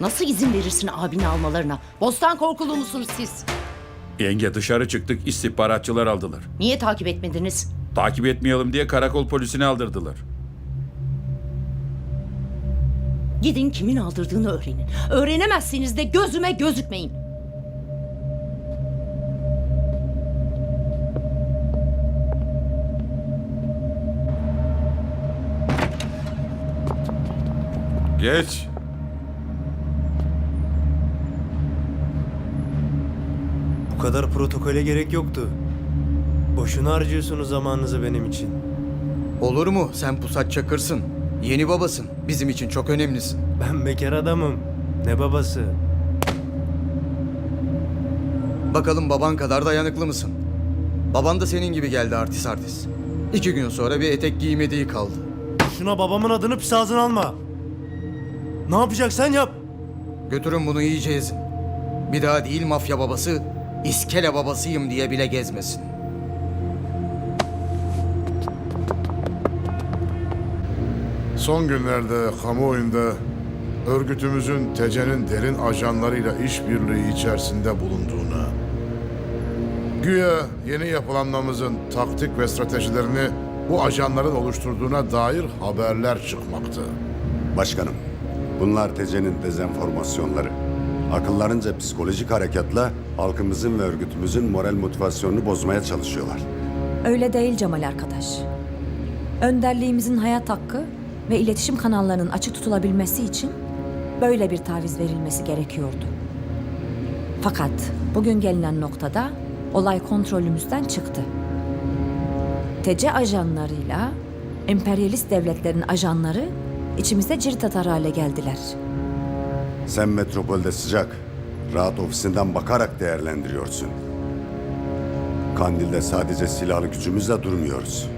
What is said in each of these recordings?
Nasıl izin verirsin abini almalarına? Bostan korkulu musunuz siz? Yenge dışarı çıktık istihbaratçılar aldılar. Niye takip etmediniz? Takip etmeyelim diye karakol polisine aldırdılar. Gidin kimin aldırdığını öğrenin. Öğrenemezseniz de gözüme gözükmeyin. Geç. Bu kadar protokole gerek yoktu. Boşuna harcıyorsunuz zamanınızı benim için. Olur mu? Sen pusat çakırsın. Yeni babasın. Bizim için çok önemlisin. Ben bekar adamım. Ne babası? Bakalım baban kadar dayanıklı mısın? Baban da senin gibi geldi artist artist. İki gün sonra bir etek giymediği kaldı. Şuna babamın adını pis ağzına alma. Ne yapacaksan yap. Götürün bunu iyice ezin. Bir daha değil mafya babası, iskele babasıyım diye bile gezmesin. Son günlerde kamuoyunda örgütümüzün TC'nin derin ajanlarıyla işbirliği içerisinde bulunduğuna, güya yeni yapılanmamızın taktik ve stratejilerini bu ajanların oluşturduğuna dair haberler çıkmakta. Başkanım, bunlar TC'nin dezenformasyonları. Akıllarınca psikolojik harekatla halkımızın ve örgütümüzün moral motivasyonunu bozmaya çalışıyorlar. Öyle değil Cemal arkadaş. Önderliğimizin hayat hakkı ve iletişim kanallarının açık tutulabilmesi için böyle bir taviz verilmesi gerekiyordu. Fakat bugün gelinen noktada olay kontrolümüzden çıktı. TC ajanlarıyla emperyalist devletlerin ajanları içimizde cirit atar hale geldiler. Sen metropolde sıcak, rahat ofisinden bakarak değerlendiriyorsun. Kandil'de sadece silahlı gücümüzle durmuyoruz.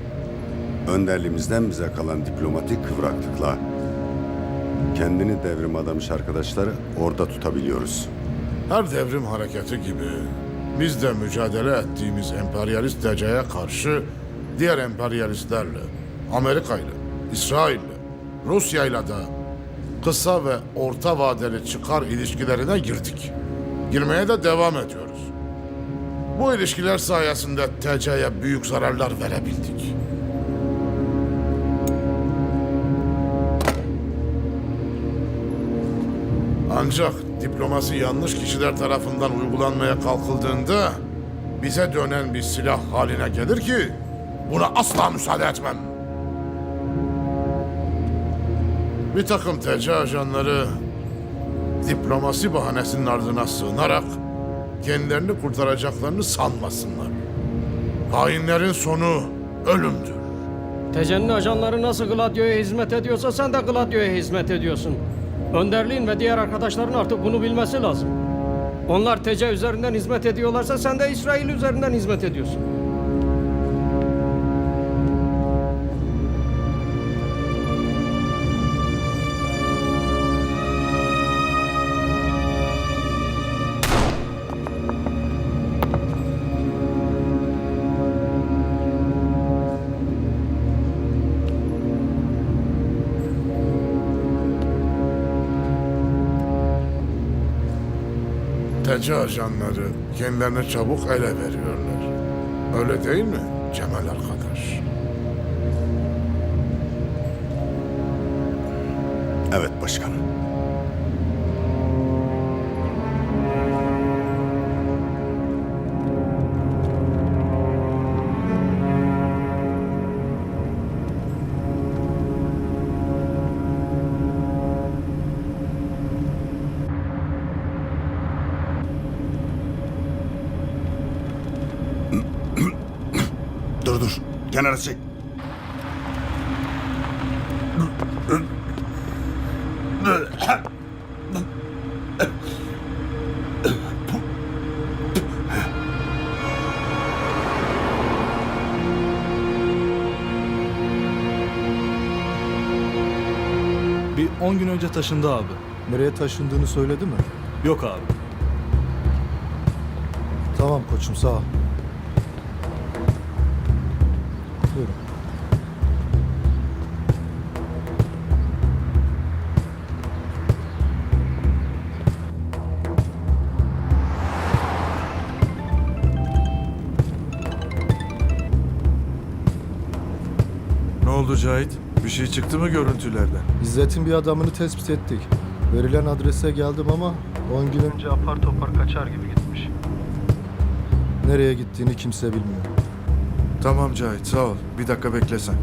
Önderliğimizden bize kalan diplomatik kıvraklıkla kendini devrim adamış arkadaşları orada tutabiliyoruz. Her devrim hareketi gibi biz de mücadele ettiğimiz emperyalist TC'ye karşı diğer emperyalistlerle, Amerika'yla, İsrail'le, Rusya'yla da kısa ve orta vadeli çıkar ilişkilerine girdik. Girmeye de devam ediyoruz. Bu ilişkiler sayesinde TC'ye büyük zararlar verebildik. Ancak diplomasi yanlış kişiler tarafından uygulanmaya kalkıldığında bize dönen bir silah haline gelir ki buna asla müsaade etmem. Bir takım TC ajanları diplomasi bahanesinin ardına sığınarak kendilerini kurtaracaklarını sanmasınlar. Hainlerin sonu ölümdür. Tecennin ajanları nasıl Gladio'ya hizmet ediyorsa sen de Gladio'ya hizmet ediyorsun. Önderliğin ve diğer arkadaşların artık bunu bilmesi lazım. Onlar TC üzerinden hizmet ediyorlarsa sen de İsrail üzerinden hizmet ediyorsun. TC ajanları kendilerine çabuk ele veriyorlar. Öyle değil mi Cemal arkadaş? Evet başkanım. Dur dur. Kenara çek. Bir 10 gün önce taşındı abi. Nereye taşındığını söyledi mi? Yok abi. Tamam koçum sağ ol. Buyurun. Ne oldu Cahit? Bir şey çıktı mı görüntülerden? İzzet'in bir adamını tespit ettik. Verilen adrese geldim ama 10 gün önce apar topar kaçar gibi gitmiş. Nereye gittiğini kimse bilmiyor. Tamam Cahit sağ ol. Bir dakika beklesen.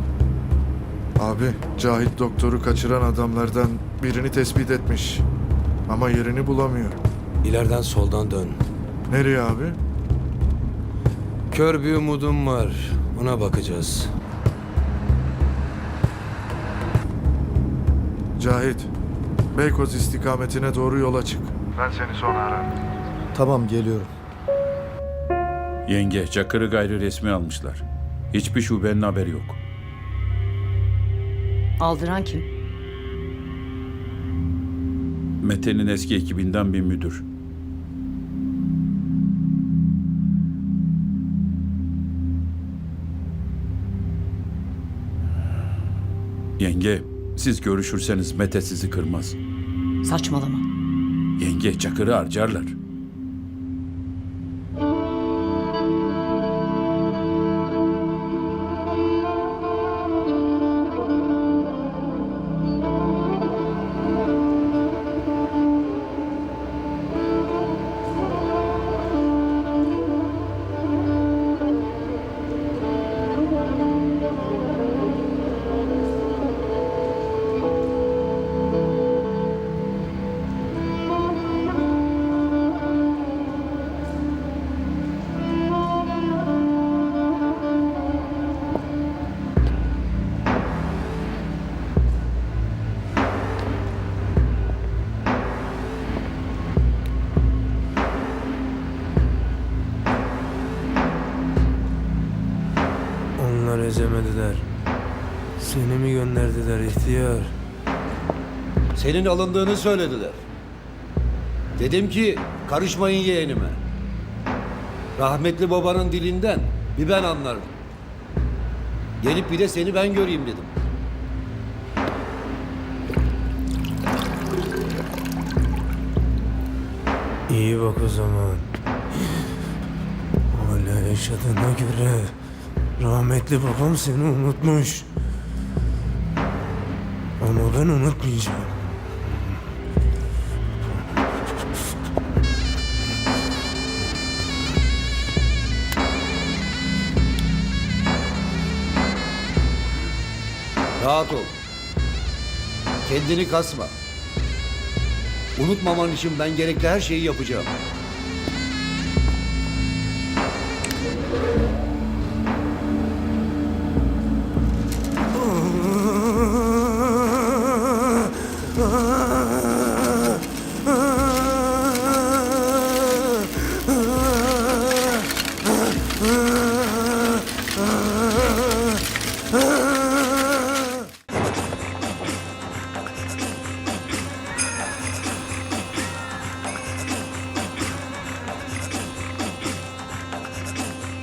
Abi Cahit doktoru kaçıran adamlardan birini tespit etmiş. Ama yerini bulamıyor. İleriden soldan dön. Nereye abi? Kör bir umudum var. Ona bakacağız. Cahit. Beykoz istikametine doğru yola çık. Ben seni sonra ararım. Tamam geliyorum. Yenge, Çakır'ı gayri resmi almışlar. Hiçbir şubenin haberi yok. Aldıran kim? Mete'nin eski ekibinden bir müdür. Yenge, siz görüşürseniz Mete sizi kırmaz. Saçmalama. Yenge, Çakır'ı harcarlar. Onlar ezemediler. Seni mi gönderdiler ihtiyar? Senin alındığını söylediler. Dedim ki karışmayın yeğenime. Rahmetli babanın dilinden bir ben anlardım. Gelip bir de seni ben göreyim dedim. İyi bak o zaman. Hala yaşadığına göre rahmetli babam seni unutmuş. Ama ben unutmayacağım. Rahat ol. Kendini kasma. Unutmaman için ben gerekli her şeyi yapacağım. Uh.